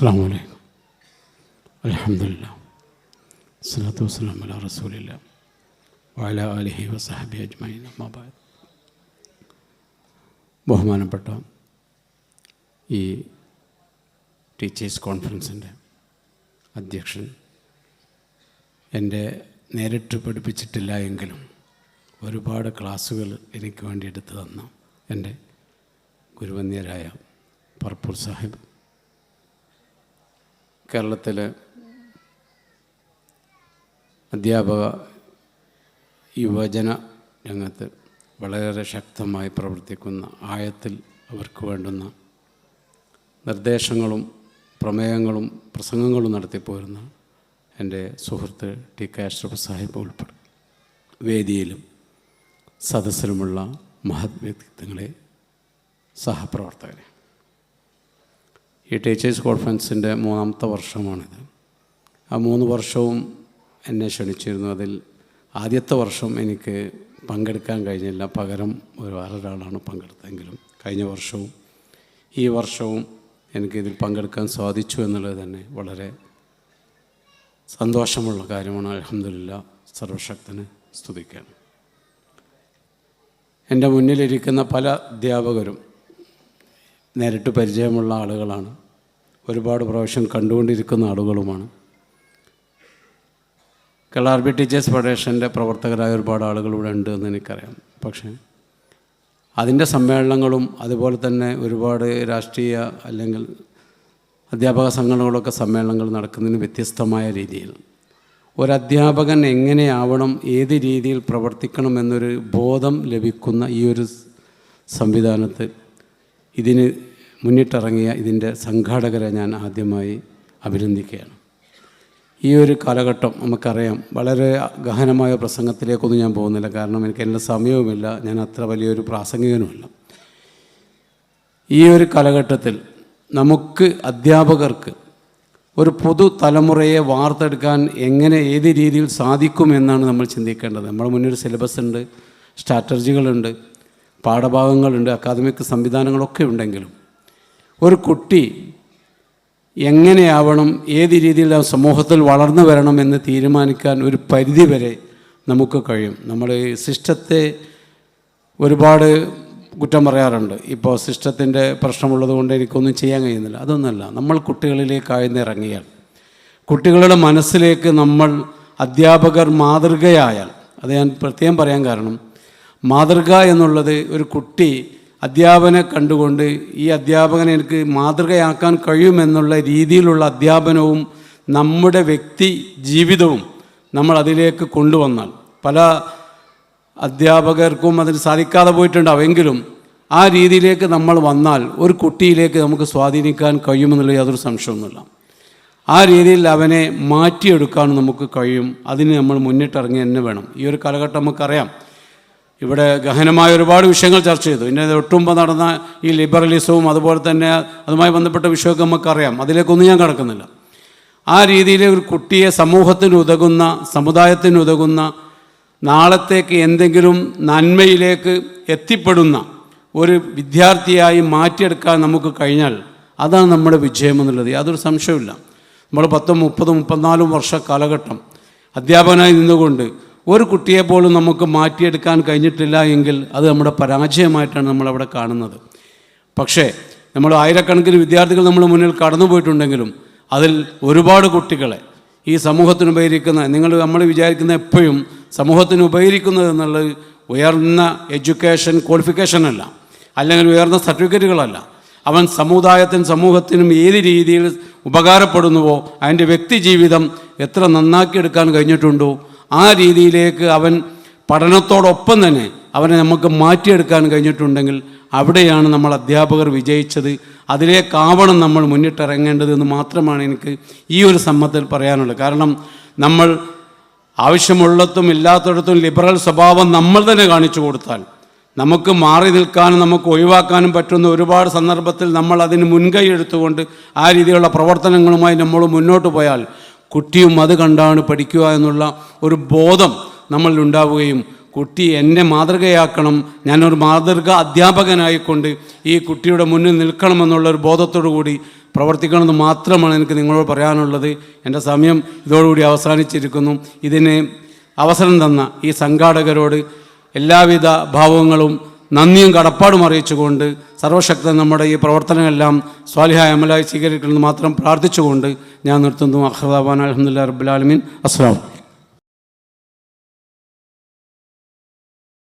അസ്സാം വലൈക്കും അലഹമില്ല സ്വലാത്തു വസ്സലാം അല റസൂലില്ല. വാല അലഹി വസഹബി അജ്മൈൻ അമ്മാബാദ് ബഹുമാനപ്പെട്ട ഈ ടീച്ചേഴ്സ് കോൺഫറൻസിന്റെ അധ്യക്ഷൻ എന്റെ നേരിട്ട് പഠിപ്പിച്ചിട്ടില്ല എങ്കിലും ഒരുപാട് ക്ലാസ്സുകൾ എനിക്ക് വേണ്ടി എടുത്തു തന്ന എന്റെ ഗുരുവന്യരായ പർപ്പൂർ സാഹിബ് കേരളത്തിലെ അധ്യാപക യുവജന രംഗത്ത് വളരെ ശക്തമായി പ്രവർത്തിക്കുന്ന ആയത്തിൽ അവർക്ക് വേണ്ടുന്ന നിർദ്ദേശങ്ങളും പ്രമേയങ്ങളും പ്രസംഗങ്ങളും നടത്തിപ്പോരുന്ന എന്റെ സുഹൃത്ത് ടി കെ അഷ്റഫ് സാഹിബ് ഉൾപ്പെടെ വേദിയിലും സദസ്സിലുമുള്ള മഹത് വ്യക്തിത്വങ്ങളെ സഹപ്രവർത്തകരെ. ഈ ടീച്ചേഴ്സ് കോൺഫറൻസിന്റെ മൂന്നാമത്തെ വർഷമാണിത്. ആ മൂന്ന് വർഷവും എന്നെ ക്ഷണിച്ചിരുന്നു. അതിൽ ആദ്യത്തെ വർഷം എനിക്ക് പങ്കെടുക്കാൻ കഴിഞ്ഞില്ല. പകരം ഒരു വേറൊരാളാണ് പങ്കെടുത്തതെങ്കിലും കഴിഞ്ഞ വർഷവും ഈ വർഷവും എനിക്കിതിൽ പങ്കെടുക്കാൻ സാധിച്ചു എന്നുള്ളത് തന്നെ വളരെ സന്തോഷമുള്ള കാര്യമാണ്. അലഹമില്ല സർവശക്തന് സ്തുതിക്കാൻ എന്റെ മുന്നിലിരിക്കുന്ന പല അധ്യാപകരും നേരിട്ട് പരിചയമുള്ള ആളുകളാണ്. ഒരുപാട് പ്രാവശ്യം കണ്ടുകൊണ്ടിരിക്കുന്ന ആളുകളുമാണ്. കേരള ബി ടീച്ചേഴ്സ് ഫെഡറേഷന്റെ പ്രവർത്തകരായ ഒരുപാട് ആളുകൾ ഇവിടെ ഉണ്ട് എന്ന് എനിക്കറിയാം. പക്ഷേ അതിന്റെ സമ്മേളനങ്ങളും അതുപോലെ തന്നെ ഒരുപാട് രാഷ്ട്രീയ അല്ലെങ്കിൽ അധ്യാപക സംഘടനകളൊക്കെ സമ്മേളനങ്ങൾ നടക്കുന്നതിന് വ്യത്യസ്തമായ രീതിയിൽ. ഒരധ്യാപകൻ എങ്ങനെയാവണം ഏത് രീതിയിൽ പ്രവർത്തിക്കണം എന്നൊരു ബോധം ലഭിക്കുന്ന ഈ ഒരു സംവിധാനത്ത് ഇതിന് മുന്നിട്ടിറങ്ങിയ ഇതിന്റെ സംഘാടകരെ ഞാൻ ആദ്യമായി അഭിനന്ദിക്കുകയാണ്. ഈ ഒരു കാലഘട്ടം നമുക്കറിയാം വളരെ ഗഹനമായ പ്രസംഗത്തിലേക്കൊന്നും ഞാൻ പോകുന്നില്ല. കാരണം എനിക്ക് എന്റെ സമയവുമില്ല ഞാൻ അത്ര വലിയൊരു പ്രാസംഗികനുമല്ല. ഈ ഒരു കാലഘട്ടത്തിൽ നമുക്ക് അധ്യാപകർക്ക് ഒരു പൊതു തലമുറയെ വാർത്തെടുക്കാൻ എങ്ങനെ ഏത് രീതിയിൽ സാധിക്കുമെന്നാണ് നമ്മൾ ചിന്തിക്കേണ്ടത്. നമ്മുടെ മുന്നിൽ സിലബസ് ഉണ്ട് സ്ട്രാറ്റജികളുണ്ട് പാഠഭാഗങ്ങളുണ്ട് അക്കാദമിക് സംവിധാനങ്ങളൊക്കെ ഉണ്ടെങ്കിലും ഒരു കുട്ടി എങ്ങനെയാവണം ഏത് രീതിയിൽ സമൂഹത്തിൽ വളർന്നു വരണം എന്ന് തീരുമാനിക്കാൻ ഒരു പരിധി വരെ നമുക്ക് കഴിയും. നമ്മൾ സിസ്റ്റത്തെ ഒരുപാട് കുറ്റം പറയാറുണ്ട്. ഇപ്പോൾ സിസ്റ്റത്തിന്റെ പ്രശ്നമുള്ളത് കൊണ്ട് എനിക്കൊന്നും ചെയ്യാൻ കഴിയുന്നില്ല. അതൊന്നുമല്ല നമ്മൾ കുട്ടികളിലേക്ക് ആഴ്ന്നിറങ്ങിയാൽ കുട്ടികളുടെ മനസ്സിലേക്ക് നമ്മൾ അധ്യാപകർ മാതൃകയായാൽ അത് ഞാൻ പ്രത്യേകം പറയാൻ കാരണം മാതൃക എന്നുള്ളത് ഒരു കുട്ടി അധ്യാപനെ കണ്ടുകൊണ്ട് ഈ അധ്യാപകനെ എനിക്ക് മാതൃകയാക്കാൻ കഴിയുമെന്നുള്ള രീതിയിലുള്ള അധ്യാപനവും നമ്മുടെ വ്യക്തി ജീവിതവും നമ്മൾ അതിലേക്ക് കൊണ്ടുവന്നാൽ. പല അധ്യാപകർക്കും അതിന് സാധിക്കാതെ പോയിട്ടുണ്ടാവെങ്കിലും ആ രീതിയിലേക്ക് നമ്മൾ വന്നാൽ ഒരു കുട്ടിയിലേക്ക് നമുക്ക് സ്വാധീനിക്കാൻ കഴിയുമെന്നുള്ള യാതൊരു സംശയമൊന്നുമില്ല. ആ രീതിയിൽ അവനെ മാറ്റിയെടുക്കാൻ നമുക്ക് കഴിയും. അതിന് നമ്മൾ മുന്നിട്ടിറങ്ങി തന്നെ വേണം. ഈ ഒരു കാലഘട്ടം നമുക്കറിയാം. ഇവിടെ ഗഹനമായ ഒരുപാട് വിഷയങ്ങൾ ചർച്ച ചെയ്തു. പിന്നെ ഒട്ടുമ്പോൾ നടന്ന ഈ ലിബറലിസവും അതുപോലെ തന്നെ അതുമായി ബന്ധപ്പെട്ട വിഷയമൊക്കെ നമുക്കറിയാം. അതിലേക്കൊന്നും ഞാൻ കടക്കുന്നില്ല. ആ രീതിയിൽ ഒരു കുട്ടിയെ സമൂഹത്തിന് ഉതകുന്ന സമുദായത്തിന് ഉതകുന്ന നാളത്തേക്ക് എന്തെങ്കിലും നന്മയിലേക്ക് എത്തിപ്പെടുന്ന ഒരു വിദ്യാർത്ഥിയായി മാറ്റിയെടുക്കാൻ നമുക്ക് കഴിഞ്ഞാൽ അതാണ് നമ്മുടെ വിജയമെന്നുള്ളത് യാതൊരു സംശയമില്ല നമ്മൾ പത്തും മുപ്പതും മുപ്പത്തിനാലും വർഷ കാലഘട്ടം അധ്യാപകനായി നിന്നുകൊണ്ട് ഒരു കുട്ടിയെ പോലും നമുക്ക് മാറ്റിയെടുക്കാൻ കഴിഞ്ഞിട്ടില്ല എങ്കിൽ അത് നമ്മുടെ പരാജയമായിട്ടാണ് നമ്മളവിടെ കാണുന്നത്. പക്ഷേ നമ്മൾ ആയിരക്കണക്കിന് വിദ്യാർത്ഥികൾ നമ്മൾ മുന്നിൽ കടന്നു പോയിട്ടുണ്ടെങ്കിലും അതിൽ ഒരുപാട് കുട്ടികളെ ഈ സമൂഹത്തിന് ഉപകരിക്കുന്ന നിങ്ങൾ നമ്മൾ വിചാരിക്കുന്ന എപ്പോഴും സമൂഹത്തിന് ഉപകരിക്കുന്നത് എന്നുള്ളത് ഉയർന്ന എഡ്യൂക്കേഷൻ ക്വാളിഫിക്കേഷനല്ല അല്ലെങ്കിൽ ഉയർന്ന സർട്ടിഫിക്കറ്റുകളല്ല. അവൻ സമുദായത്തിനും സമൂഹത്തിനും ഏത് രീതിയിൽ ഉപകാരപ്പെടുന്നുവോ അതിന്റെ വ്യക്തി ജീവിതം എത്ര നന്നാക്കിയെടുക്കാൻ കഴിഞ്ഞിട്ടുണ്ടോ ആ രീതിയിലേക്ക് അവൻ പഠനത്തോടൊപ്പം തന്നെ അവനെ നമുക്ക് മാറ്റിയെടുക്കാൻ കഴിഞ്ഞിട്ടുണ്ടെങ്കിൽ അവിടെയാണ് നമ്മൾ അധ്യാപകർ വിജയിച്ചത്. അതിലേക്കാവണം നമ്മൾ മുന്നിട്ടിറങ്ങേണ്ടത് എന്ന് മാത്രമാണ് എനിക്ക് ഈ ഒരു സമ്മത്തിൽ പറയാനുള്ളത്. കാരണം നമ്മൾ ആവശ്യമുള്ളതും ഇല്ലാത്തിടത്തും ലിബറൽ സ്വഭാവം നമ്മൾ തന്നെ കാണിച്ചു കൊടുത്താൽ നമുക്ക് മാറി നിൽക്കാനും നമുക്ക് ഒഴിവാക്കാനും പറ്റുന്ന ഒരുപാട് സന്ദർഭത്തിൽ നമ്മൾ അതിന് മുൻകൈ എടുത്തുകൊണ്ട് ആ രീതിയിലുള്ള പ്രവർത്തനങ്ങളുമായി നമ്മൾ മുന്നോട്ട് പോയാൽ കുട്ടിയും അത് കണ്ടാണ് പഠിക്കുക എന്നുള്ള ഒരു ബോധം നമ്മളിൽ ഉണ്ടാവുകയും കുട്ടി എന്നെ മാതൃകയാക്കണം ഞാനൊരു മാതൃക അധ്യാപകനായിക്കൊണ്ട് ഈ കുട്ടിയുടെ മുന്നിൽ നിൽക്കണമെന്നുള്ള ഒരു ബോധത്തോടു കൂടി പ്രവർത്തിക്കണമെന്ന് മാത്രമാണ് എനിക്ക് നിങ്ങളോട് പറയാനുള്ളത്. എന്റെ സമയം ഇതോടുകൂടി അവസാനിച്ചിരിക്കുന്നു. ഇതിന് അവസരം തന്ന ഈ സംഘാടകരോട് എല്ലാവിധ ഭാവങ്ങളും നന്ദിയും കടപ്പാടും അറിയിച്ചുകൊണ്ട് സർവശക്തൻ നമ്മുടെ ഈ പ്രവർത്തനങ്ങളെല്ലാം സ്വാലിഹായ അമലായി സ്വീകരിക്കണമെന്ന് മാത്രം പ്രാർത്ഥിച്ചുകൊണ്ട് ഞാൻ നിർത്തുന്നു. അഹ്റദാബാൻ അലഹമുല്ല റബ്ബുലാലമീൻ അസ്സാം